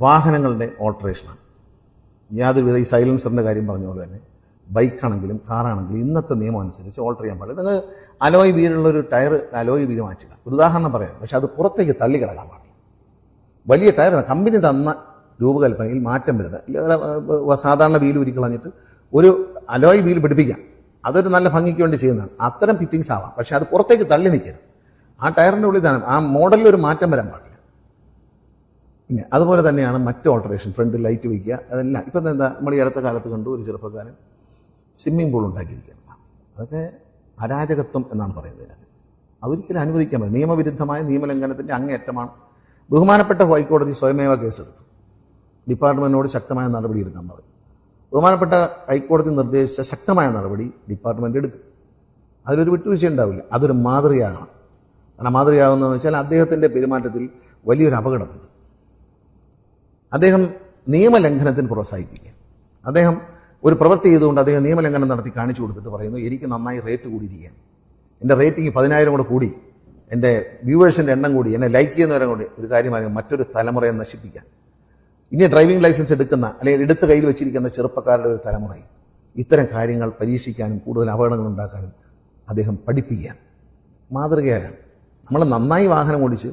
വാഹനങ്ങളുടെ ഓൾട്ടറേഷനാണ്. യാതൊരുവിധ ഈ സൈലൻസറിന്റെ കാര്യം പറഞ്ഞ പോലെ തന്നെ ബൈക്കാണെങ്കിലും കാറാണെങ്കിലും ഇന്നത്തെ നിയമം അനുസരിച്ച് ഓൾട്ടർ ചെയ്യാൻ പാടില്ല. നിങ്ങൾ അലോയ് വീലുള്ള ഒരു ടയർ അലോയ് വീൽ മാറ്റുക ഒരു ഉദാഹരണം പറയാം. പക്ഷെ അത് പുറത്തേക്ക് തള്ളി കിടക്കാൻ പാടില്ല. വലിയ ടയറാണ്. കമ്പനി തന്ന രൂപകൽപ്പനയിൽ മാറ്റം വരുന്നത്. സാധാരണ വീൽ ഉരുക്കളഞ്ഞിട്ട് ഒരു അലോയ് വീൽ പിടിപ്പിക്കാം. അതൊരു നല്ല ഭംഗിക്ക് വേണ്ടി ചെയ്യുന്നതാണ്. അത്തരം ഫിറ്റിങ്സ് ആവാം. പക്ഷേ അത് പുറത്തേക്ക് തള്ളി നിൽക്കരുത്. ആ ടയറിന്റെ ഉള്ളിൽ തന്നെ ആ മോഡലിൽ ഒരു മാറ്റം വരാൻ പാടില്ല. പിന്നെ അതുപോലെ തന്നെയാണ് മറ്റ് ഓൾട്ടറേഷൻ ഫ്രണ്ട് ലൈറ്റ് വയ്ക്കുക അതെല്ലാം. ഇപ്പം എന്താ നമ്മൾ ഈ അടുത്ത കാലത്ത് കണ്ടു ഒരു ചെറുപ്പക്കാരൻ സ്വിമ്മിംഗ് പൂൾ ഉണ്ടാക്കിയിരിക്കുകയാണ്. അതൊക്കെ അരാജകത്വം എന്നാണ് പറയുന്നത് അതൊരിക്കലും അനുവദിക്കാൻ പറ്റും നിയമവിരുദ്ധമായ നിയമലംഘനത്തിന്റെ അങ്ങേയറ്റമാണ്. ബഹുമാനപ്പെട്ട ഹൈക്കോടതി സ്വയമേവ കേസെടുത്തു. ഡിപ്പാർട്ട്മെന്റിനോട് ശക്തമായ നടപടി എടുക്കാൻ പറഞ്ഞു. ബഹുമാനപ്പെട്ട ഹൈക്കോടതി നിർദ്ദേശിച്ച ശക്തമായ നടപടി ഡിപ്പാർട്ട്മെന്റ് എടുക്കും. അതിലൊരു വിട്ടുവീഴ്ച ഉണ്ടാവില്ല. അതൊരു മാതൃകയാകണം. കാരണം മാതൃകയാകുന്നതെന്ന് വെച്ചാൽ അദ്ദേഹത്തിന്റെ പെരുമാറ്റത്തിൽ വലിയൊരു അപകടമുണ്ട് അദ്ദേഹം നിയമലംഘനത്തിന് പ്രോത്സാഹിപ്പിക്കുക. അദ്ദേഹം ഒരു പ്രവൃത്തി ചെയ്തുകൊണ്ട് അദ്ദേഹം നിയമലംഘനം നടത്തി കാണിച്ചു കൊടുത്തിട്ട് പറയുന്നു എനിക്ക് നന്നായി റേറ്റ് കൂടിയിരിക്കുകയാണ്. എന്റെ റേറ്റിംഗ് പതിനായിരം കൂടെ കൂടി. എന്റെ വ്യൂവേഴ്സിന്റെ എണ്ണം കൂടി എന്നെ ലൈക്ക് ചെയ്യുന്നവരും കൂടി ഒരു കാര്യമായിരുന്നു മറ്റൊരു തലമുറയെ നശിപ്പിക്കാൻ. ഇനി ഡ്രൈവിംഗ് ലൈസൻസ് എടുക്കുന്ന അല്ലെങ്കിൽ എടുത്ത് കയ്യിൽ വെച്ചിരിക്കുന്ന ചെറുപ്പക്കാരുടെ ഒരു തലമുറയും ഇത്തരം കാര്യങ്ങൾ പരീക്ഷിക്കാനും കൂടുതൽ അപകടങ്ങൾ ഉണ്ടാക്കാനും അദ്ദേഹം പഠിപ്പിക്കുകയാണ്. മാതൃകയാണ് നമ്മൾ നന്നായി വാഹനം ഓടിച്ച്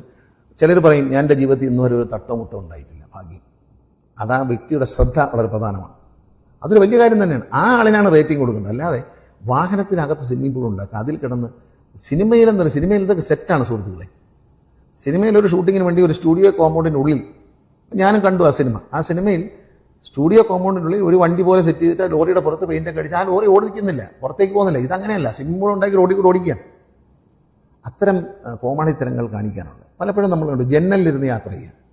ചിലർ പറയും ഞാൻ എന്റെ ജീവിതത്തിൽ ഇന്നുവരെ ഒരു തട്ടോ മുട്ടോ ഉണ്ടായിട്ടില്ല. ഭാഗ്യം. അത് ആ വ്യക്തിയുടെ ശ്രദ്ധ വളരെ പ്രധാനമാണ്. അതൊരു വലിയ കാര്യം തന്നെയാണ്. ആ ആളിനാണ് റേറ്റിംഗ് കൊടുക്കുന്നത്. അല്ലാതെ വാഹനത്തിനകത്ത് സ്വിമ്മിംഗ് പൂൾ ഉണ്ടാക്കുക അതിൽ കിടന്ന് സിനിമയിലെന്താണ് സിനിമയിൽ ഇതൊക്കെ സെറ്റാണ് സുഹൃത്തുക്കളെ. സിനിമയിലൊരു ഷൂട്ടിങ്ങിന് വേണ്ടി ഒരു സ്റ്റുഡിയോ കോമ്പൗണ്ടിനുള്ളിൽ ഞാനും കണ്ടു ആ സിനിമ ആ സിനിമയിൽ സ്റ്റുഡിയോ കോമ്പൗണ്ടിനുള്ളിൽ ഒരു വണ്ടി പോലെ സെറ്റ് ചെയ്തിട്ട് ലോറിയുടെ പുറത്ത് പെയിന്റൊക്കെ അടിച്ച് ആ ലോറി ഓടിക്കുന്നില്ല. പുറത്തേക്ക് പോകുന്നില്ല. ഇതങ്ങനെയല്ല. സ്വിമ്മിംഗ് പൂൾ ഉണ്ടാക്കി റോഡിൽ കൂടെ ഓടിക്കുകയാണ്. അത്തരം കോമാളിത്തരങ്ങൾ കാണിക്കാനുണ്ട്. പലപ്പോഴും നമ്മൾ കണ്ടു ജനലിലിരുന്ന് യാത്ര ചെയ്യുക.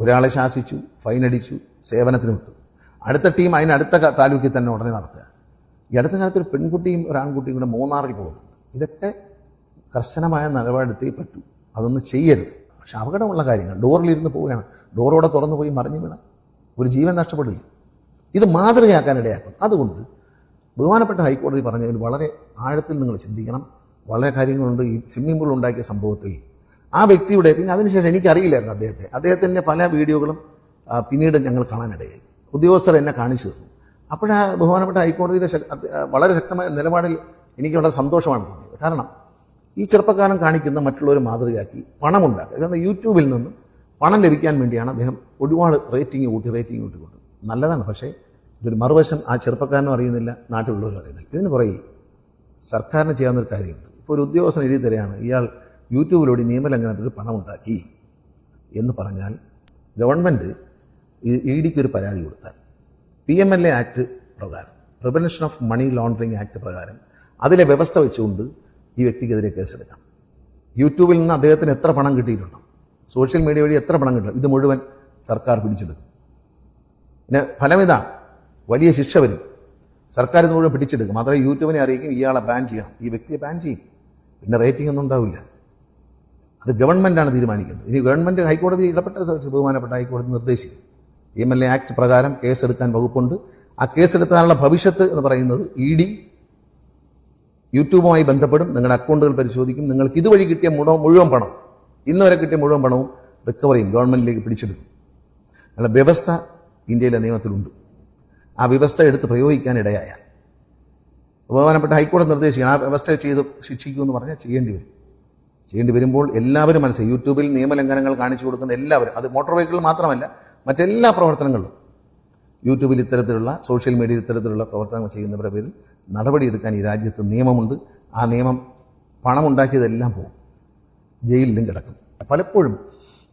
ഒരാളെ ശാസിച്ചു ഫൈനടിച്ചു സേവനത്തിന് വിട്ടു. അടുത്ത ടീം അതിനടുത്ത താലൂക്കിൽ തന്നെ ഉടനെ നടത്തുക. ഈ അടുത്ത കാലത്ത് ഒരു പെൺകുട്ടിയും ഒരു ആൺകുട്ടിയും കൂടെ മൂന്നാറിൽ പോകുന്നുണ്ട്. ഇതൊക്കെ കർശനമായ നിലപാടെടുത്തേ പറ്റൂ. അതൊന്നും ചെയ്യരുത്. പക്ഷെ അപകടമുള്ള കാര്യങ്ങൾ. ഡോറിലിരുന്ന് പോവുകയാണ്. ഡോറോടെ തുറന്നു പോയി മറിഞ്ഞു വീണ ഒരു ജീവൻ നഷ്ടപ്പെടില്ല. ഇത് മാതൃകയാക്കാൻ ഇടയാക്കും. അതുകൊണ്ട് ബഹുമാനപ്പെട്ട ഹൈക്കോടതി പറഞ്ഞതിൽ വളരെ ആഴത്തിൽ നിങ്ങൾ ചിന്തിക്കണം. വളരെ കാര്യങ്ങളുണ്ട്. ഈ സ്വിമ്മിംഗ് പൂൾ ഉണ്ടാക്കിയ സംഭവത്തിൽ ആ വ്യക്തിയുടെ പിന്നെ അതിനുശേഷം എനിക്കറിയില്ലായിരുന്നു അദ്ദേഹത്തെ. അദ്ദേഹത്തിന്റെ പല വീഡിയോകളും പിന്നീട് ഞങ്ങൾ കാണാനിടയായി. ഉദ്യോഗസ്ഥർ എന്നെ കാണിച്ചു തന്നു. അപ്പോഴാ ബഹുമാനപ്പെട്ട ഹൈക്കോടതിയുടെ വളരെ ശക്തമായ നിലപാടിൽ എനിക്ക് വളരെ സന്തോഷമാണ് തോന്നിയത്. കാരണം ഈ ചെറുപ്പക്കാരൻ കാണിക്കുന്ന മറ്റുള്ളവർ മാതൃകയാക്കി പണമുണ്ടാക്കുക. അതായത് യൂട്യൂബിൽ നിന്ന് പണം ലഭിക്കാൻ വേണ്ടിയാണ് അദ്ദേഹം ഒരുപാട് റേറ്റിംഗ് കൂട്ടി റേറ്റിംഗ് കൂട്ടി കൂട്ടിക്കൊണ്ട് നല്ലതാണ്. പക്ഷേ ഇതൊരു മറുവശം ആ ചെറുപ്പക്കാരനും അറിയുന്നില്ല നാട്ടിലുള്ളവരും അറിയുന്നില്ല. ഇതിന് പുറകിൽ സർക്കാരിന് ചെയ്യാവുന്ന ഒരു കാര്യമുണ്ട്. ഇപ്പോൾ ഒരു ഉദ്യോഗസ്ഥൻ എഴുതി തരികയാണ് ഇയാൾ യൂട്യൂബിലൂടെ നിയമലംഘനത്തിൽ പണമുണ്ടാക്കി എന്ന് പറഞ്ഞാൽ ഗവൺമെന്റ് ഇ ഡിക്ക് ഒരു പരാതി കൊടുത്താൽ P M L A act പ്രകാരം prevention of money laundering act പ്രകാരം അതിലെ വ്യവസ്ഥ വെച്ചുകൊണ്ട് ഈ വ്യക്തിക്കെതിരെ കേസെടുക്കാം. യൂട്യൂബിൽ നിന്ന് അദ്ദേഹത്തിന് എത്ര പണം കിട്ടിയിട്ടുണ്ടോ? സോഷ്യൽ മീഡിയ വഴി എത്ര പണം കിട്ടും ഇത് മുഴുവൻ സർക്കാർ പിടിച്ചെടുക്കും. പിന്നെ ഫലം ഇതാണ് വലിയ ശിക്ഷ വരും. സർക്കാർ ഇത് മുഴുവൻ പിടിച്ചെടുക്കും. മാത്രമേ യൂട്യൂബിനെ അറിയിക്കും ഇയാളെ ബാൻ ചെയ്യണം. ഈ വ്യക്തിയെ ബാൻ ചെയ്യും. പിന്നെ റേറ്റിംഗ് ഒന്നും ഉണ്ടാവില്ല. അത് ഗവൺമെന്റാണ് തീരുമാനിക്കുന്നത് ഇനി ഗവൺമെന്റ് ഹൈക്കോടതി ഇടപെട്ട ബഹുമാനപ്പെട്ട ഹൈക്കോടതി നിർദ്ദേശിക്കും എം എൽ എ ആക്ട് പ്രകാരം കേസെടുക്കാൻ വകുപ്പുണ്ട്. ആ കേസെടുക്കാനുള്ള ഭവിഷ്യത്ത് എന്ന് പറയുന്നത് ഇ ഡി യൂട്യൂബുമായി ബന്ധപ്പെടും. നിങ്ങളുടെ അക്കൗണ്ടുകൾ പരിശോധിക്കും. നിങ്ങൾക്ക് ഇതുവഴി കിട്ടിയ മുഴുവൻ മുഴുവൻ പണം ഇന്ന് വരെ കിട്ടിയ മുഴുവൻ പണവും റിക്കവറിയും ഗവൺമെന്റിലേക്ക് പിടിച്ചെടുക്കും. അങ്ങനെ വ്യവസ്ഥ ഇന്ത്യയിലെ നിയമത്തിലുണ്ട്. ആ വ്യവസ്ഥ എടുത്ത് പ്രയോഗിക്കാൻ ഇടയായാൽ. ബഹുമാനപ്പെട്ട ഹൈക്കോടതി നിർദ്ദേശിക്കണം. ആ വ്യവസ്ഥ ചെയ്ത് ശിക്ഷിക്കുമെന്ന് പറഞ്ഞാൽ ചെയ്യേണ്ടി വരും. ചെയ്യേണ്ടി വരുമ്പോൾ എല്ലാവരും മനസ്സിലായി. യൂട്യൂബിൽ നിയമലംഘനങ്ങൾ കാണിച്ചു കൊടുക്കുന്ന എല്ലാവരും അത് മോട്ടോർ വെഹിക്കിൾ മാത്രമല്ല മറ്റെല്ലാ പ്രവർത്തനങ്ങളിലും. യൂട്യൂബിൽ ഇത്തരത്തിലുള്ള സോഷ്യൽ മീഡിയയിൽ ഇത്തരത്തിലുള്ള പ്രവർത്തനങ്ങൾ ചെയ്യുന്നവരുടെ പേരിൽ നടപടിയെടുക്കാൻ ഈ രാജ്യത്ത് നിയമമുണ്ട്. ആ നിയമം പണമുണ്ടാക്കിയതെല്ലാം പോകും ജയിലിലും കിടക്കും. പലപ്പോഴും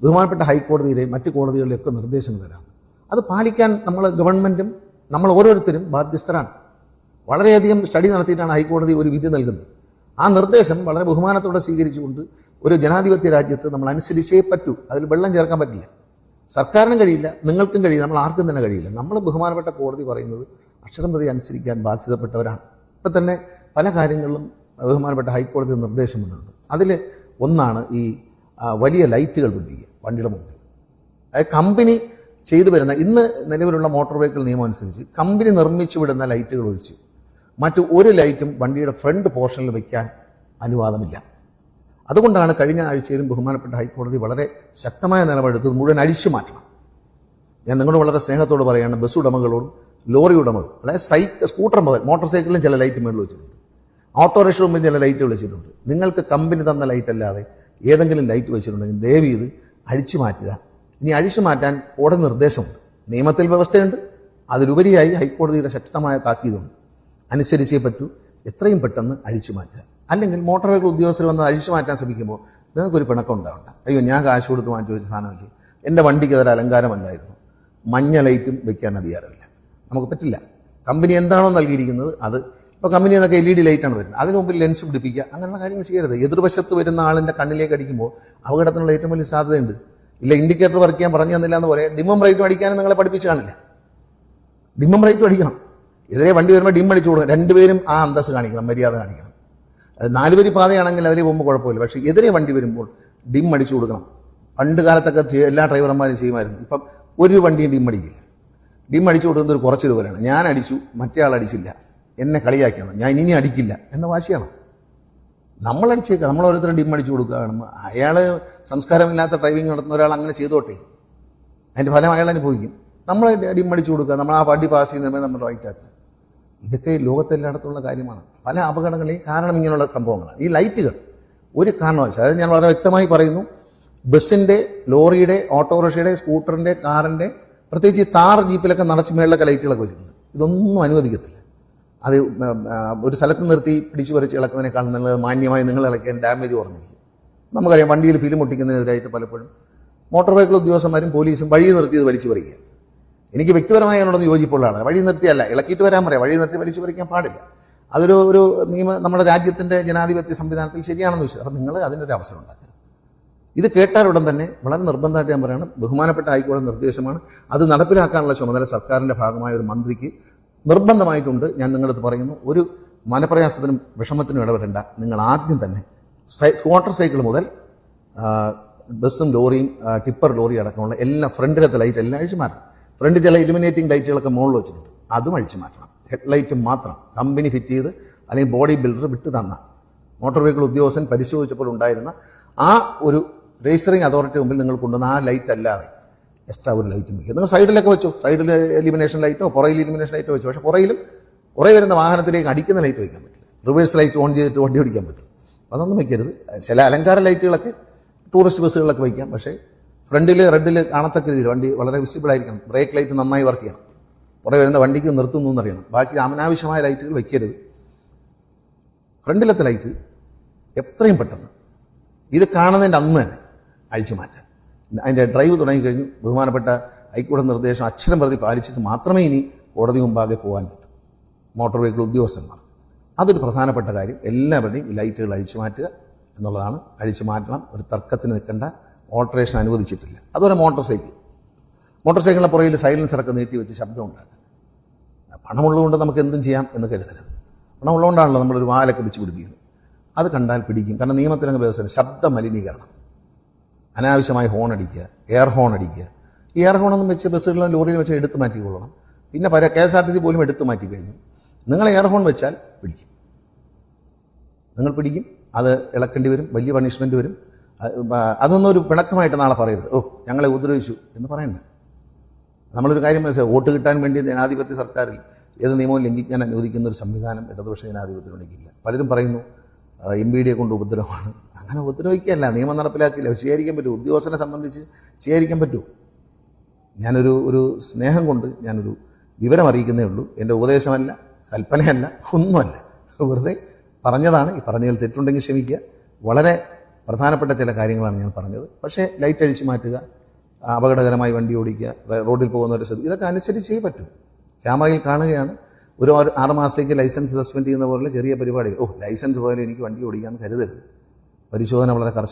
ബഹുമാനപ്പെട്ട ഹൈക്കോടതിയിലെയും മറ്റ് കോടതികളിലെയൊക്കെ നിർദ്ദേശങ്ങൾ വരാം. അത് പാലിക്കാൻ നമ്മൾ ഗവൺമെന്റും നമ്മൾ ഓരോരുത്തരും ബാധ്യസ്ഥരാണ്. വളരെയധികം സ്റ്റഡി നടത്തിയിട്ടാണ് ഹൈക്കോടതി ഒരു വിധി നൽകുന്നത്. ആ നിർദ്ദേശം വളരെ ബഹുമാനത്തോടെ സ്വീകരിച്ചുകൊണ്ട് ഒരു ജനാധിപത്യ രാജ്യത്ത് നമ്മൾ അനുസരിച്ചേ പറ്റൂ. അതിൽ വെള്ളം ചേർക്കാൻ പറ്റില്ല. സർക്കാരിനും കഴിയില്ല നിങ്ങൾക്കും കഴിയില്ല നമ്മൾ ആർക്കും തന്നെ കഴിയില്ല. നമ്മൾ ബഹുമാനപ്പെട്ട കോടതി പറയുന്നത് അക്ഷരം പ്രതി അനുസരിക്കാൻ ബാധ്യതപ്പെട്ടവരാണ്. ഇപ്പം തന്നെ പല കാര്യങ്ങളിലും ബഹുമാനപ്പെട്ട ഹൈക്കോടതി നിർദ്ദേശം വന്നിട്ടുണ്ട്. അതിൽ ഒന്നാണ് ഈ വലിയ ലൈറ്റുകൾ പിടിക്കുക വണ്ടിയുടെ മുമ്പിൽ. അതായത് കമ്പനി ചെയ്തു വരുന്ന ഇന്ന് നിലവിലുള്ള മോട്ടോർ വെഹിക്കിൾ നിയമം അനുസരിച്ച് കമ്പനി നിർമ്മിച്ചു വിടുന്ന ലൈറ്റുകൾ ഒഴിച്ച് മറ്റു ഒരു ലൈറ്റും വണ്ടിയുടെ ഫ്രണ്ട് പോർഷനിൽ വയ്ക്കാൻ അനുവാദമില്ല. അതുകൊണ്ടാണ് കഴിഞ്ഞ ആഴ്ചയിലും ബഹുമാനപ്പെട്ട ഹൈക്കോടതി വളരെ ശക്തമായ നിലപാടെടുത്തത് മുഴുവൻ അഴിച്ചു മാറ്റണം. ഞാൻ നിങ്ങളോട് വളരെ സ്നേഹത്തോട് പറയുകയാണ് ബസ് ഉടമകളോടും ലോറി ഉടമകൾ അതായത് സൈക്കിൾ സ്കൂട്ടർ മുതൽ മോട്ടോർ സൈക്കിളിലും ചില ലൈറ്റ് മേളിൽ വെച്ചിട്ടുണ്ട്. ഓട്ടോറിക്ഷ മുമ്പിൽ ചില ലൈറ്റ് വെച്ചിട്ടുണ്ട് നിങ്ങൾക്ക് കമ്പനി തന്ന ലൈറ്റ് അല്ലാതെ ഏതെങ്കിലും ലൈറ്റ് വെച്ചിട്ടുണ്ടെങ്കിൽ ദയവ് ഇത് അഴിച്ചു മാറ്റുക. ഇനി അഴിച്ചു മാറ്റാൻ കോടതി നിർദ്ദേശമുണ്ട്. നിയമത്തിൽ വ്യവസ്ഥയുണ്ട്. അതിലുപരിയായി ഹൈക്കോടതിയുടെ ശക്തമായ താക്കീതുണ്ട്. അനുസരിച്ചേ പറ്റൂ. എത്രയും പെട്ടെന്ന് അഴിച്ചു മാറ്റുക. അല്ലെങ്കിൽ മോട്ടോർ വെഹിക്കിൾ ഉദ്യോഗസ്ഥർ വന്ന് അഴിച്ചു മാറ്റാൻ ശ്രമിക്കുമ്പോൾ നിങ്ങൾക്കൊരു പിണക്കം ഉണ്ടാവണ്ട. അയ്യോ ഞാൻ കാശ് കൊടുത്ത് മാറ്റി വെച്ച സാധനമല്ലേ എന്റെ വണ്ടിക്ക് അതൊരു അലങ്കാരമല്ലായിരുന്നു. മഞ്ഞ ലൈറ്റും വെക്കാൻ അധികാരമില്ല. നമുക്ക് പറ്റില്ല. കമ്പനി എന്താണോ നൽകിയിരിക്കുന്നത് അത്. ഇപ്പോൾ കമ്പനി എന്നൊക്കെ എൽ ഇ ഡി ലൈറ്റാണ് വരുന്നത്. അതിന് മുമ്പിൽ ലെൻസ് പിടിപ്പിക്കുക. അങ്ങനെയുള്ള കാര്യങ്ങൾ ചെയ്യരുത്. എതിർവശത്ത് വരുന്ന ആളിന്റെ കണ്ണിലേക്ക് അടിക്കുമ്പോൾ അപകടത്തിനുള്ള ഏറ്റവും വലിയ സാധ്യതയുണ്ട്. ഇല്ല ഇൻഡിക്കേറ്റർ വർക്ക് ചെയ്യാൻ പറഞ്ഞു തന്നില്ല എന്ന് പറയാം. ഡിമം റൈറ്റും അടിക്കാനും നിങ്ങളെ പഠിപ്പിച്ചു കാണില്ല. ഡിമം റൈറ്റും അടിക്കണം എതിരെ വണ്ടി വരുമ്പോൾ ഡിം അടിച്ചു കൊടുക്കണം രണ്ടുപേരും ആ അന്തസ് കാണിക്കണം മര്യാദ കാണിക്കണം. അത് നാലുപേരി പാതയാണെങ്കിൽ അതിലേ പോകുമ്പോൾ കുഴപ്പമില്ല. പക്ഷേ എതിരെ വണ്ടി വരുമ്പോൾ ഡിം അടിച്ചു കൊടുക്കണം. പണ്ട് കാലത്തൊക്കെ എല്ലാ ഡ്രൈവർമാരും ചെയ്യുമായിരുന്നു. ഇപ്പം ഒരു വണ്ടിയും ഡിം അടിക്കില്ല. ഡിം അടിച്ചു കൊടുക്കുന്നത് ഒരു കുറച്ച് രൂപയാണ്. ഞാൻ അടിച്ചു മറ്റേ അടിച്ചില്ല. എന്നെ കളിയാക്കണം ഞാൻ ഇനി അടിക്കില്ല എന്ന വാശിയാണ്. നമ്മൾ അടിച്ചേക്കാം നമ്മൾ ഓരോരുത്തരും ഡിം അടിച്ചു കൊടുക്കുകയാണ് അയാൾ സംസ്കാരമില്ലാത്ത ഡ്രൈവിംഗ് നടത്തുന്ന ഒരാൾ അങ്ങനെ ചെയ്തോട്ടെ. അതിന്റെ ഫലം അയാൾ അനുഭവിക്കും. നമ്മൾ ഡിം അടിച്ചു കൊടുക്കുക. നമ്മൾ ആ വണ്ടി പാസ് ചെയ്യുന്ന നമ്മൾ റൈറ്റ് ആക്കുക. ഇതൊക്കെ ലോകത്തെല്ലായിടത്തുള്ള കാര്യമാണ്. പല അപകടങ്ങളെയും കാരണം ഇങ്ങനെയുള്ള സംഭവങ്ങളാണ്. ഈ ലൈറ്റുകൾ ഒരു കാരണവശാൽ അതായത് ഞാൻ വളരെ വ്യക്തമായി പറയുന്നു ബസ്സിന്റെ ലോറിയുടെ ഓട്ടോറിക്ഷയുടെ സ്കൂട്ടറിന്റെ കാറിന്റെ പ്രത്യേകിച്ച് താർ ജീപ്പിലൊക്കെ നിറച്ച് മേളിലൊക്കെ ലൈറ്റുകളൊക്കെ വെച്ചിട്ടുണ്ട്. ഇതൊന്നും അനുവദിക്കത്തില്ല. അത് ഒരു സ്ഥലത്ത് നിർത്തി പിടിച്ചു പറിച്ച് ഇളക്കുന്നതിനേക്കാൾ നല്ലത് മാന്യമായി നിങ്ങൾ ഇളക്കാൻ ഡാമേജ് കുറഞ്ഞിരിക്കും. നമുക്കറിയാം വണ്ടിയിൽ ഫിലിം ഒട്ടിക്കുന്നതിനെതിരായിട്ട് പലപ്പോഴും മോട്ടോർ വെഹിക്കിൾ ഉദ്യോഗസ്ഥന്മാരും പോലീസും വഴി നിർത്തി ഇത് വലിച്ചു പറിക്കുക എനിക്ക് വ്യക്തിപരമായി അതിനോടൊന്ന് യോജിപ്പുള്ളതാണ്. വഴി നിർത്തിയല്ല. ഇളക്കിയിട്ട് വരാൻ പറയാം. വഴി നിർത്തി വലിച്ചു പറിക്കാൻ പാടില്ല. അതൊരു ഒരു നിയമ നമ്മുടെ രാജ്യത്തിന്റെ ജനാധിപത്യ സംവിധാനത്തിൽ ശരിയാണെന്ന് ചോദിച്ചത് അപ്പം നിങ്ങൾ അതിനൊരു അവസരം ഉണ്ടാക്കുക. ഇത് കേട്ടാൽ ഉടൻ തന്നെ വളരെ നിർബന്ധമായിട്ട് ഞാൻ പറയുകയാണ് ബഹുമാനപ്പെട്ട ഹൈക്കോടതി നിർദ്ദേശമാണ്. അത് നടപ്പിലാക്കാനുള്ള ചുമതല സർക്കാരിന്റെ ഭാഗമായ ഒരു മന്ത്രിക്ക് നിർബന്ധമായിട്ടുണ്ട്. ഞാൻ നിങ്ങളടുത്ത് പറയുന്നു ഒരു മനപ്രയാസത്തിനും വിഷമത്തിനും ഇടപെടേണ്ട. നിങ്ങൾ ആദ്യം തന്നെ സൈ മോട്ടോർ സൈക്കിൾ മുതൽ ബസ്സും ലോറിയും ടിപ്പർ ലോറി അടക്കമുള്ള എല്ലാ ഫ്രണ്ടിലത്തെ ലൈറ്റ് എല്ലാം അഴിച്ചു മാറ്റണം ഫ്രണ്ട് ചില ഇലുമിനേറ്റിംഗ് ലൈറ്റുകളൊക്കെ മുകളിൽ വെച്ചിട്ടുണ്ട്. അതും അഴിച്ചു മാറ്റണം. ഹെഡ് ലൈറ്റ് മാത്രം. കമ്പനി ഫിറ്റ് ചെയ്ത് അല്ലെങ്കിൽ ബോഡി ബിൽഡർ വിട്ട് തന്ന മോട്ടോർ വെഹിക്കിൾ ഉദ്യോഗസ്ഥൻ പരിശോധിച്ചപ്പോൾ ഉണ്ടായിരുന്ന ആ ഒരു രജിസ്റ്ററിംഗ് അതോറിറ്റി മുമ്പിൽ നിങ്ങൾ കൊണ്ടുവന്ന ആ ലൈറ്റ് അല്ലാതെ എക്സ്ട്രാ ഒരു ലൈറ്റ് വയ്ക്കുക നിങ്ങൾ സൈഡിലൊക്കെ വെച്ചു. സൈഡിൽ എലിമിനേഷൻ ലൈറ്റോ പുറയിൽ എലിമിനേഷൻ ലൈറ്റോ വെച്ചു. പക്ഷേ പുറയിലും പുറകെ വരുന്ന വാഹനത്തിലേക്ക് അടിക്കുന്ന ലൈറ്റ് വയ്ക്കാൻ പറ്റില്ല. റിവേഴ്സ് ലൈറ്റ് ഓൺ ചെയ്തിട്ട് വണ്ടി ഓടിക്കാൻ പറ്റും. അതൊന്നും വയ്ക്കരുത്. ചില അലങ്കാര ലൈറ്റുകളൊക്കെ ടൂറിസ്റ്റ് ബസ്സുകളിലൊക്കെ വയ്ക്കാം. പക്ഷേ ഫ്രണ്ടിൽ റെഡിൽ കാണത്തക്ക രീതിയിൽ വണ്ടി വളരെ വിസിബിൾ ആയിരിക്കണം. ബ്രേക്ക് ലൈറ്റ് നന്നായി വർക്ക് ചെയ്യണം. പുറകെ വരുന്ന വണ്ടിക്ക് നിർത്തുന്നു എന്നറിയണം. ബാക്കി അനാവശ്യമായ ലൈറ്റുകൾ വയ്ക്കരുത് ഫ്രണ്ടിലത്തെ ലൈറ്റ് എത്രയും പെട്ടെന്ന് ഇത് കാണുന്നതിന്റെ അന്ന് തന്നെ അഴിച്ചു മാറ്റാം അതിന്റെ ഡ്രൈവ് തുടങ്ങിക്കഴിഞ്ഞു. ബഹുമാനപ്പെട്ട ഹൈക്കോടതി നിർദ്ദേശം അക്ഷരം പ്രതി പാലിച്ചിട്ട് മാത്രമേ ഇനി കോടതി മുമ്പാകെ പോകാൻ പറ്റൂ. മോട്ടോർ വെഹിക്കിൾ ഉദ്യോഗസ്ഥന്മാർ. അതൊരു പ്രധാനപ്പെട്ട കാര്യം. എല്ലാവരുടെയും ലൈറ്റുകൾ അഴിച്ചു മാറ്റുക എന്നുള്ളതാണ്. അഴിച്ചു മാറ്റണം. ഒരു തർക്കത്തിന് നിൽക്കേണ്ട. ഓൾട്ടറേഷൻ അനുവദിച്ചിട്ടില്ല. അതുപോലെ മോട്ടോർ സൈക്കിൾ. മോട്ടോർ സൈക്കിളിന്റെ പുറകിൽ സൈലൻസറൊക്കെ നീട്ടി വെച്ച് ശബ്ദം ഉണ്ടാക്കുക. പണമുള്ളതുകൊണ്ട് നമുക്ക് എന്തും ചെയ്യാം എന്ന് കരുതരുത്. പണമുള്ളതുകൊണ്ടാണല്ലോ നമ്മളൊരു വാലൊക്കെ വെച്ച് പിടിപ്പിക്കുന്നത്. അത് കണ്ടാൽ പിടിക്കും. കാരണം നിയമത്തിലങ്ങ് വ്യവസ്ഥ ശബ്ദ മലിനീകരണം. അനാവശ്യമായി ഹോൺ അടിക്കുക എയർ ഹോൺ അടിക്കുക. ഈ എയർ ഹോണൊന്നും വെച്ച് ബസ്സുകളിലും ലോറിയിലും വെച്ച് എടുത്തു മാറ്റിക്കൊള്ളണം. പിന്നെ പല K S R T C പോലും എടുത്തു മാറ്റി കഴിഞ്ഞു. നിങ്ങൾ എയർ ഹോൺ വെച്ചാൽ പിടിക്കും. നിങ്ങൾ പിടിക്കും. അത് ഇളക്കേണ്ടി വരും. വലിയ പണിഷ്മെന്റ് വരും. അതൊന്നും ഒരു പിണക്കമായിട്ട് നാളെ പറയരുത്. ഓ ഞങ്ങളെ ഉപദ്രവിച്ചു എന്ന് പറയണ്ട. നമ്മളൊരു കാര്യം മനസ്സിലായി വോട്ട് കിട്ടാൻ വേണ്ടി ജനാധിപത്യ സർക്കാരിൽ ഏത് നിയമവും ലംഘിക്കാൻ അനുവദിക്കുന്ന ഒരു സംവിധാനം ഇടതുപക്ഷ ജനാധിപത്യത്തിനുണ്ടെങ്കില്ല പലരും പറയുന്നു എം ബി ഡിയെ കൊണ്ട് ഉപദ്രവമാണ്. അങ്ങനെ ഉപദ്രവിക്കുകയല്ല നിയമം നടപ്പിലാക്കില്ല സ്വീകരിക്കാൻ പറ്റൂ ഉദ്യോഗസ്ഥനെ സംബന്ധിച്ച് സ്വീകരിക്കാൻ പറ്റൂ ഞാനൊരു ഒരു സ്നേഹം കൊണ്ട് ഞാനൊരു വിവരം അറിയിക്കുന്നേ ഉള്ളൂ. എന്റെ ഉപദേശമല്ല കൽപ്പനയല്ല ഒന്നുമല്ല. വെറുതെ പറഞ്ഞതാണ്. ഈ പറഞ്ഞതിൽ തെറ്റുണ്ടെങ്കിൽ ക്ഷമിക്കുക. വളരെ പ്രധാനപ്പെട്ട ചില കാര്യങ്ങളാണ് ഞാൻ പറഞ്ഞത്. പക്ഷേ ലൈറ്റ് അഴിച്ചു മാറ്റുക അപകടകരമായി വണ്ടി ഓടിക്കുക റോഡിൽ പോകുന്നവരെ ശ്രദ്ധ ഇതൊക്കെ അനുസരിച്ചേ പറ്റൂ. ക്യാമറയിൽ കാണുകയാണ്. ഒരു ആറ് മാസത്തേക്ക് ലൈസൻസ് സസ്പെൻഡ് ചെയ്യുന്ന പോലെ ചെറിയ പരിപാടി ഓ ലൈസൻസ് പോലെ എനിക്ക് വണ്ടി ഓടിക്കാമെന്ന് കരുതരുത്. പരിശോധന വളരെ കർശനം